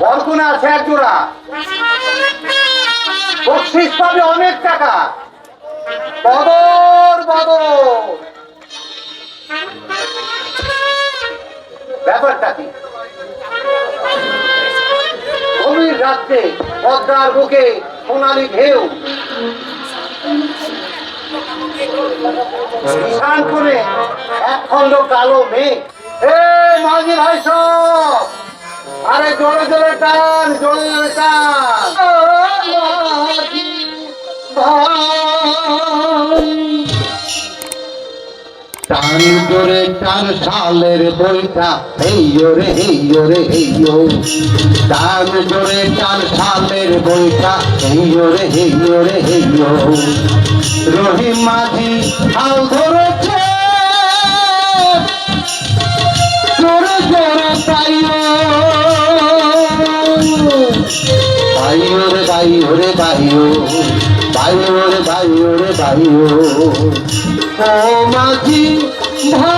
বরগুনা আছে এক জোড়া। বকশিস পাবে অনেক টাকা। বদর বদর। ব্যাপারটা কি? গভীর রাত্রে পদ্মার বুকে সোনালি ঢেউ। করে এক খন্ড কালো মেঘ। এ মাঝি ভাই সব! আরে জোরে জোরে টান, জোরে জোরে টান। ভাই টান সালের বইটা এই রে এই রে এই টান জোরে টান সালের বইটা এই রে এই রে এই রহিম মাঝি হাল ধরেছে। জোরে জোরে তাইও বাইও রে বাইও রে বাইও বাইও রে বাইও রে বাইও ও মাঝি ভাই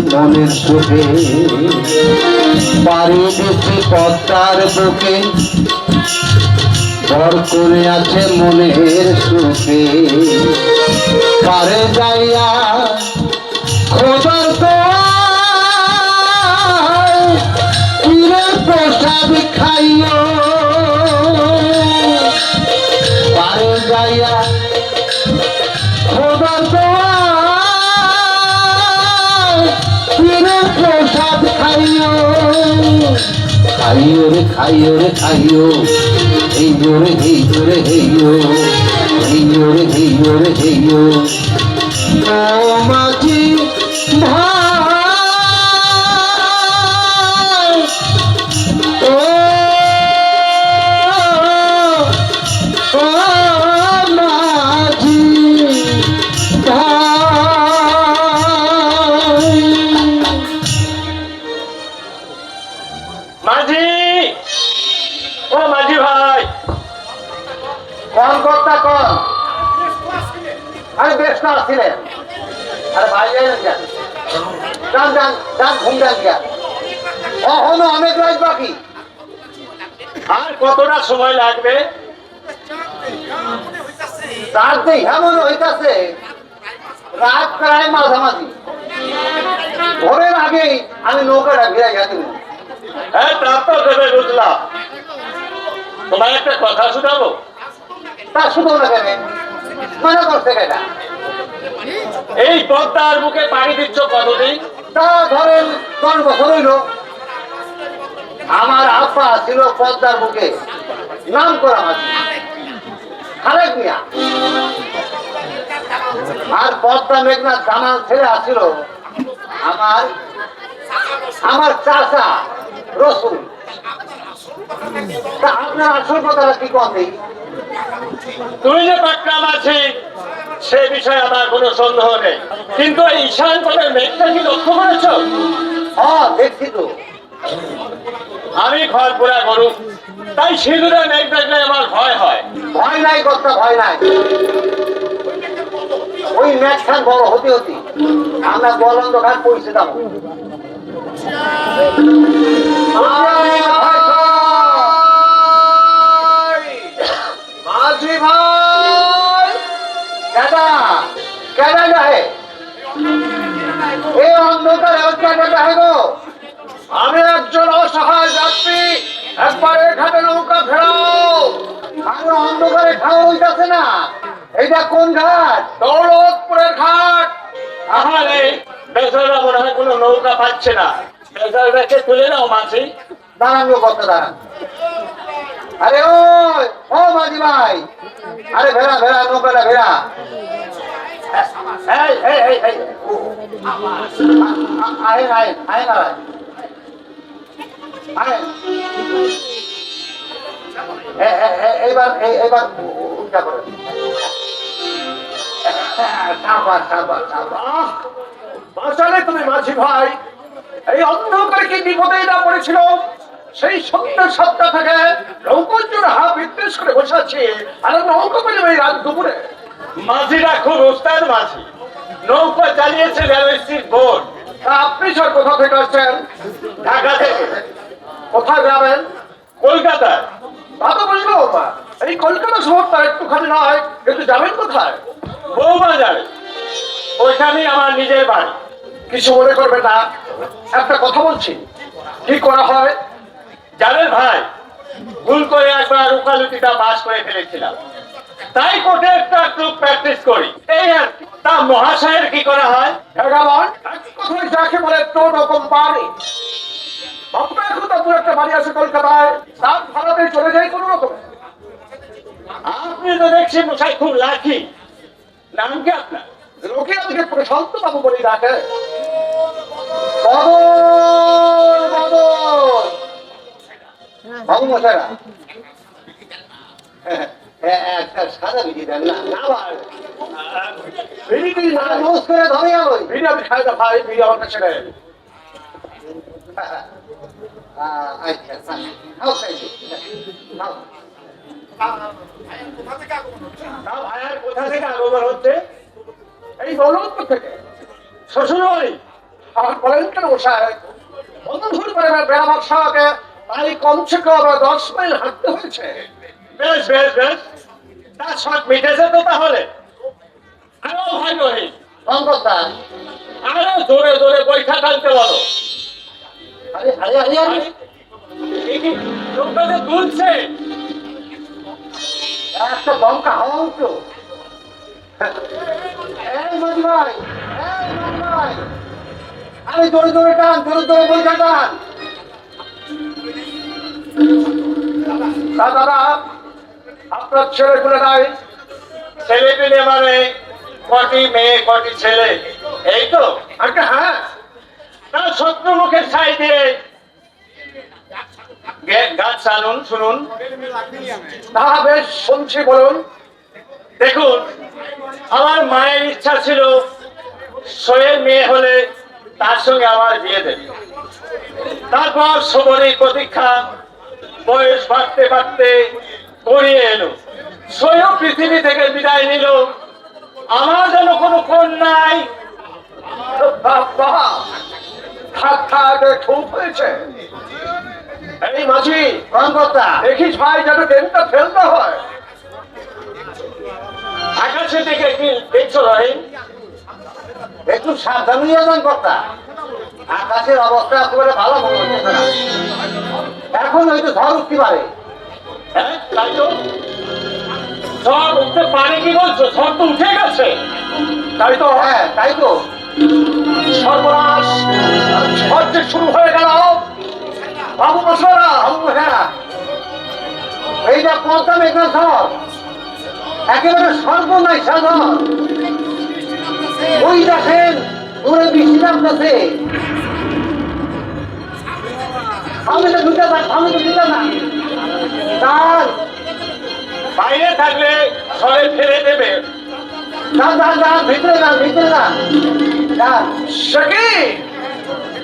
মনের সুখে পাড়ি দিচ্ছি পদ্মার বুকে। দর্পণে আছে মনের সুখে। পারে যাইয়া খাইও খাইও রে খাইও রে, খাইও। এই জোরে এই জোরে হেইও। এই জোরে এই জোরে হেইও। মাঝি ভাই ঘুম এখনও অনেক রাত বাকি। আর কতটা সময় লাগবে? রাত নেই এমন হইতাছে। রাত প্রায় মাঝামাঝি। ভোরের আগেই আমি নৌকাটা ভিড়াই গেছি হ্যাঁ তা তো ভেবে বুঝলাম। তোমার একটা কথা শোনাবো তা শুধু না কেন। মনে করছে কেনা? এই পদ্মার মুখে পাড়ি দিচ্ছ কতদিন? তা ধরেন দশ বছর হইল। আমার আব্বা ছিল পদ্মার বুকে নাম করা মাঝি খালেক মিয়া। আর পদ্মা মেঘনাথ জামাল ছেলে আসছিল আমার আমার চাচা রসুন তা আপনার আসল কথাটা কি কম তুই যে পাকনাম আছি সে বিষয়ে আমার কোনো সন্দেহ নেই। কিন্তু এই ঈশান কোণের মেঘটা কি লক্ষ্য করেছ? হ্যাঁ দেখছি তো। আমি ঘর পোড়া গরু তাই সিঁদুরে মেঘ দেখলে আমার ভয় হয়। ভয় নাই কর্তা ভয় নাই। ওই ম্যাচ খান বড় হতে হতে আমরা বলন্দ খান পৌঁছে যাব। মাঝি ভাই! কেডা কেডা যাহে। এই অন্ধকার যাহে আমি একজন অসহায় যাত্রী একবার এখানে নৌকা ফেরাও আমি অন্ধকারে খাওয়া হইতাছে না। এইটা কোন ঘাট? দৌলতপুরের ঘাট। আহারে বেচারা মনে হয় কোনো নৌকা পাচ্ছে না। বেচারাকে তুলে নাও মাঝি। দাঁড়ান কথা দাঁড়ান। আরে ও ও মাঝি ভাই। আরে ভেড়া ভেড়া নৌকাটা ভেড়া। আয় আয় এইবার এইবার উল্টা করে তারপর তুমি মাঝি ভাই। এই অন্ধকারকে বিপদে না পড়েছিল। সেই সত্য সত্তা থেকে নৌকোর জন্য হা বিদ্বেষ করে বসে আছি আর নৌকো পেলে ওই রাত দুপুরে। মাঝিরা খুব উস্তাদ মাঝি। নৌকা চালিয়েছে রেলওয়ে বোর্ড। আপনি স্যার কোথা থেকে আসছেন? ঢাকা থেকে। কোথায় যাবেন? কলকাতায়। তা তো বুঝলো এই কলকাতা শহরটা একটুখানি নয় কিন্তু যাবেন কোথায়? বউবাজারে ওইখানেই আমার নিজের বাড়ি। কিছু মনে করবে না একটা কথা বলছি। কি করা হয়? জানেন ভাই ভুল করে একবার উকালতিটা পাস করে ফেলেছিলাম। তাই কোর্টে একটা একটু প্র্যাকটিস করি। এই আর। তা মহাশয়ের কি করা হয়? ভগবান যাকে বলে তো রকম বাড়ি বাপটা এখন তো একটা বাড়ি আছে কলকাতায়। তার ভাড়াতে চলে যায় কোনো রকম। আপনি তো দেখছি মশাই খুব লাকি নাম কি আপনার? লোকে আমাকে প্রশান্ত বাবু বলে ডাকে। বাবু মশাইরা একটা সাদা বিধি দেন না না ভাই। বিড়ি না মোস করে ধরে গেল বিড়ি আমি খাই না ভাই বিড়ি আমার কাছে নেই। আচ্ছা খাও খাই খাও ভাইয়ার কোথা থেকে আগমন হচ্ছে? এই দৌলতপুর থেকে। শ্বশুর বাড়ি আমার বলেন কেন মশাই। বন্ধুর করে বেড়া বর্ষাকে তাই কমসে কম দশ মাইল হাঁটতে হয়েছে। বেশ বেশ বেশ। তার শখ মিটেছে তো তাহলে? আরও ভাই রহিম কঙ্কতা আরও জোরে জোরে বৈঠা টানতে বলো। আরে আরে আরে আরে। এই কি লোকটাকে তুলছে একটা দমকা হাওয়া উঠল। এই মাঝি ভাই এই মাঝি ভাই। আরে জোরে জোরে টান জোরে জোরে বইটা টান। তা দাদা আপনার ছেলেগুলো নাই। ছেলে পেলে মানে কটি মেয়ে, কটি ছেলে। এই তো হ্যাঁ? তার শত্রু মুখের বেশ, শুনছি, বলুন। দেখুন, আমার মায়ের ইচ্ছা ছিল সোয়ের মেয়ে হলে তার সঙ্গে আমার বিয়ে দেবে। তারপর সবরের প্রতীক্ষা বয়স বাড়তে বাড়তে গড়িয়ে এলো। সোয়েও পৃথিবী থেকে বিদায় নিল। আমার যেন কোনো মাঝি কঙ্কতা দেখিস ভাই ফেলতে হয়। আকাশে থেকে কি দেখছ একটু সাবধান কর্তা আকাশের অবস্থা একেবারে ভালো মনে হচ্ছে না। এখন হয়তো ঝড় উঠতে পারে। হ্যাঁ তাই তো। ঝড় উঠতে পারে কি বলছো? ঝড় তো উঠে গেছে। তাই তো। হ্যাঁ তাই তো। সর্বনাশ। ঝড় যে শুরু হয়ে গেল। বাবু মশারা বাবু হ্যাঁ এইটা পদ্মা মেঘনা ঝড় একেবারে সর্বনাশ ঝড়। ওই দেখেন দূরে বৃষ্টি নামতেছে। আমি তো ঢুকে না আমি তো ঢুকে না যান বাইরে থাকলে ঝড়ে ফেলে দেবে। যান যান যান ভিতরে যান ভিতরে যান সখী!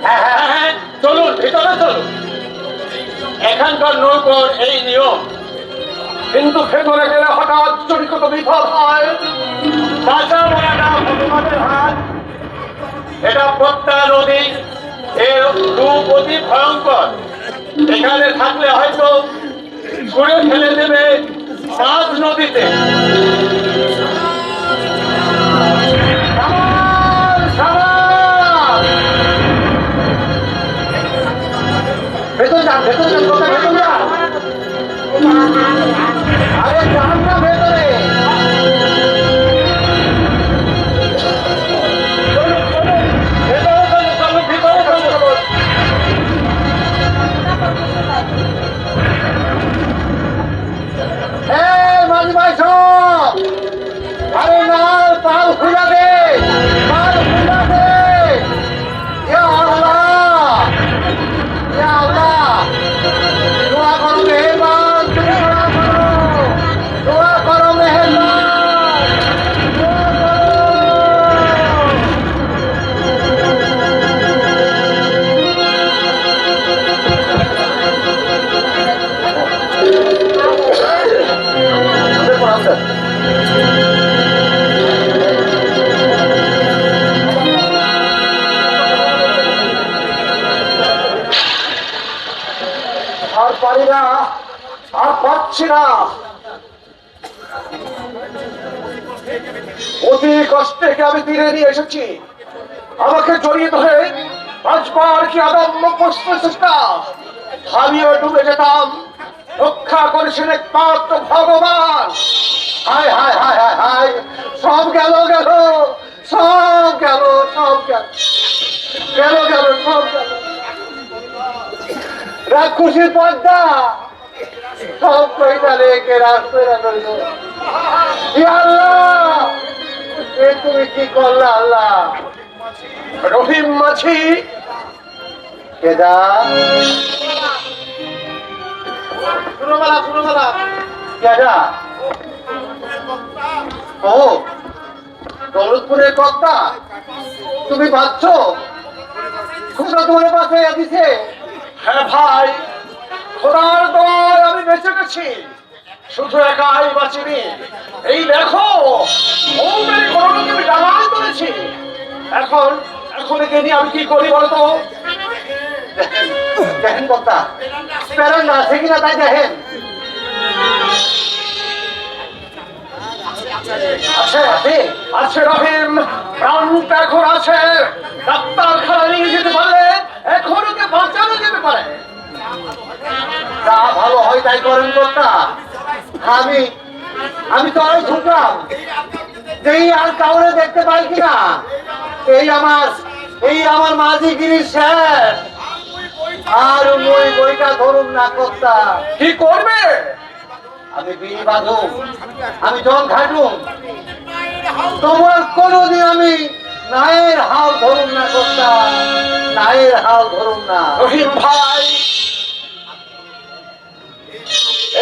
হ্যাঁ হ্যাঁ। হ্যাঁ হ্যাঁ চলুন ভিতরে চলুন। এখানকার নৌকর এই নিয়ম। কিন্তু ভেতরে গেলে হঠাৎ চরিত বিপদ হয়। বাঁচা মরাটা হাত। এটা পদ্মা নদী এর রূপ অতি ভয়ঙ্কর। এখানে থাকলে হয়তো ছুঁড়ে ফেলে দেবে সাত নদীতে। পারি না, আর পাচ্ছি না। অতি কষ্টে আমি তীরে নিয়ে এসেছি? আমাকে জড়িয়ে ধরে পাঁচবার কি আদম্য প্রশ্ন চেষ্টা। আমিও ডুবে যেতাম, রক্ষা করেছেন একমাত্র ভগবান। হায় হায় হায় হায় হায়, সব গেল গেল, সব গেল সব গেল। গেল গেল, সব গেল। রাক্ষসীর পর্দা সব কইটা রেখে আল্লাহ এ তুমি কি করলা আল্লাহ? রহিম মাছি কেদা শুনোবেলা শুনোবেলা কেদা ও দৌলতপুরের কর্তা। তুমি ভাবছ খুচরা তোমার পাশে দিছে হ্যাঁ ভাই, খোদার দয় আমি বেঁচে গেছি। শুধু একাই বাঁচিনি। এই দেখো তুলেছি এখন এখন একে নিয়ে আমি কি করি বলতো? দেখেন কথা প্যারেন্ট আছে কিনা তাই দেখেন। আছে আছে আছে, রহিম। প্রাণটা এখন আছে। ডাক্তারখানা নিয়ে যেতে পারলে এখন ওকে বাঁচানো যেতে পারে। তা ভালো হয় তাই করেন কর্তা। আমি আমি তো আরও ঢুকলাম এই আর কাউরে দেখতে পাই কিনা এই আমার এই আমার মাঝি গিরি শেষ। আর মই বইটা ধরুন না কর্তা। কি করবে? আমি বিড়ি বাঁধুম আমি জল ঘাটুম। তোমার কোনোদিন আমি নায়ের হাল ধরুন না কর্তা নায়ের হাল ধরুন না। রহিম ভাই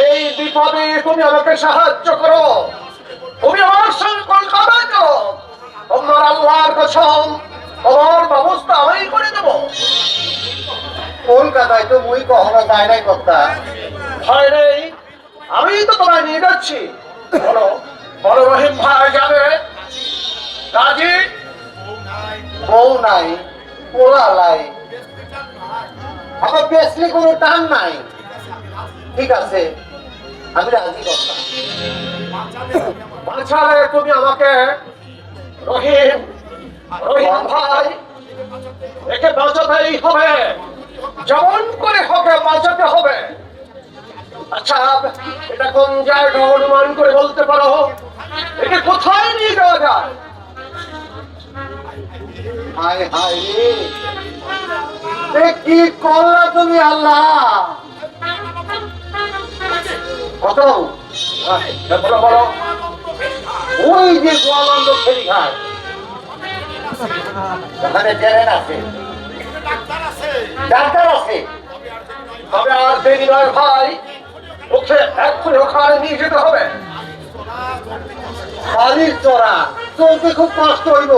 এই বিপদে তুমি আমাকে সাহায্য করো। তুমি আমার সঙ্গে কলকাতায় যাও তোমার আল্লাহর কসম তোমার ব্যবস্থা আমি করে দেব। কলকাতায় তো মুই কখনো যায় নাই কর্তা ভয় নেই আমি তো তোমায় নিয়ে যাচ্ছি। বলো বলো রহিম ভাই যাবে? রাজি? বউ নাই পোলা নাই আমার বেশি কোনো টান নাই। ঠিক আছে, আমি রাজি করতাম বাঁচালে তুমি আমাকে, রহিম রহিম ভাই, একে বাঁচাতেই হবে যেমন করে হবে, বাঁচাতে হবে। আচ্ছা এটা কোন জায়গা অনুমান করে বলতে পারো? একে কোথায় নিয়ে যাওয়া যায়? কি করলা তুমি আল্লাহ? কত? ওই যে গোয়ালন্দ ডাক্তার আছে। তবে আর দেরি নয় ভাই। ওকে এক্ষুনি ওখানে নিয়ে যেতে হবে। খালি চড়া। চলতে খুব কষ্ট হইব।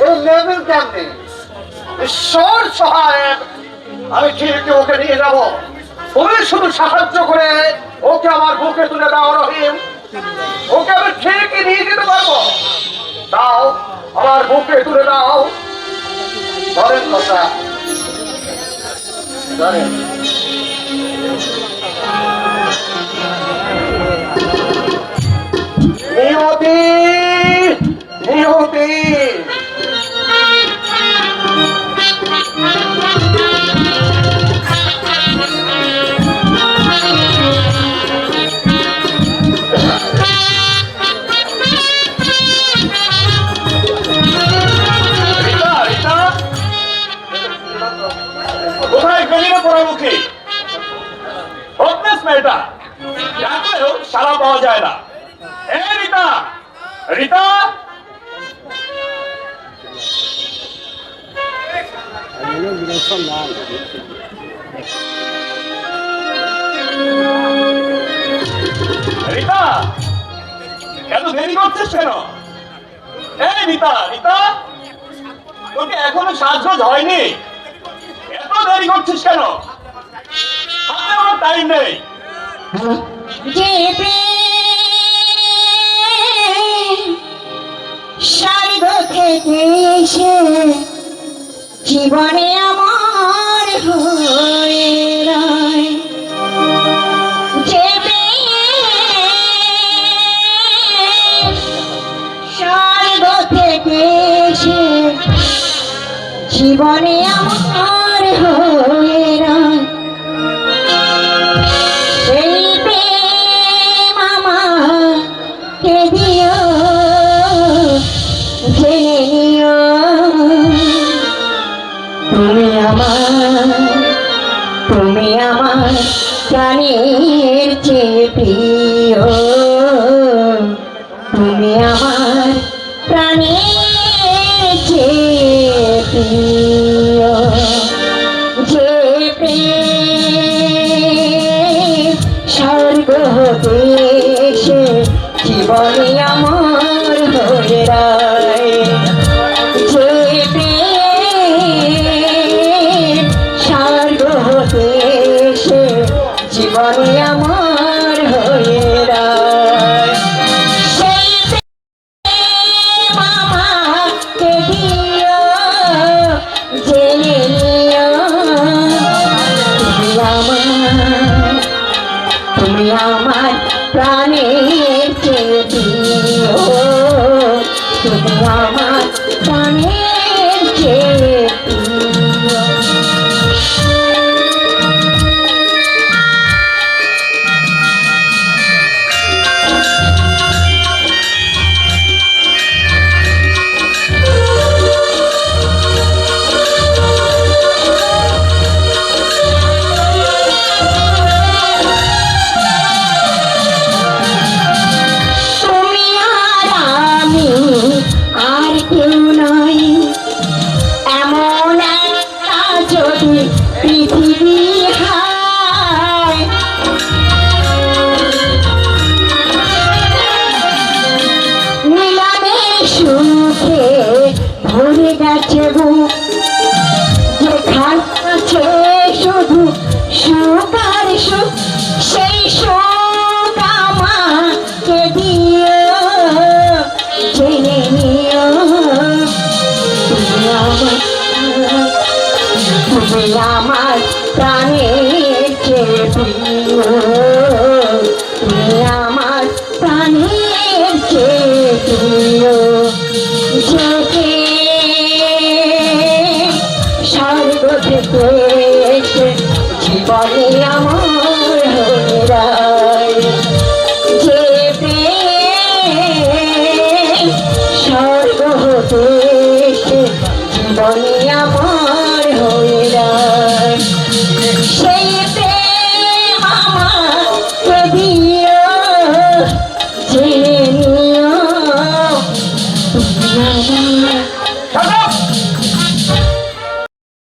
লেভেল ঈশ্বর সহায় আমি ঠিক ওকে নিয়ে যাব। তুমি শুধু সাহায্য করে ওকে আমার বুকে তুলে দাও, রহিম। ওকে আমি ঠিকই নিয়ে যেতে পারব। দাও, আমার বুকে তুলে দাও। ধরেন কথা। নিয়তি নিয়তি। পোড়ামুখী হকনেস মেয়েটা ডাকলেও সারা পাওয়া যায় না। এ রিতা রিতা রিতা এত দেরি করছিস কেন? এই রিতা রিতা তোকে এখনও সাজগোজ হয়নি। দেরি করছিস কেন? আমার টাইম নেই। জীবনে আমার হয়ে স্বর্গ থেকে জীবনে আমার যেতে স্বর্গ জীবনে আমার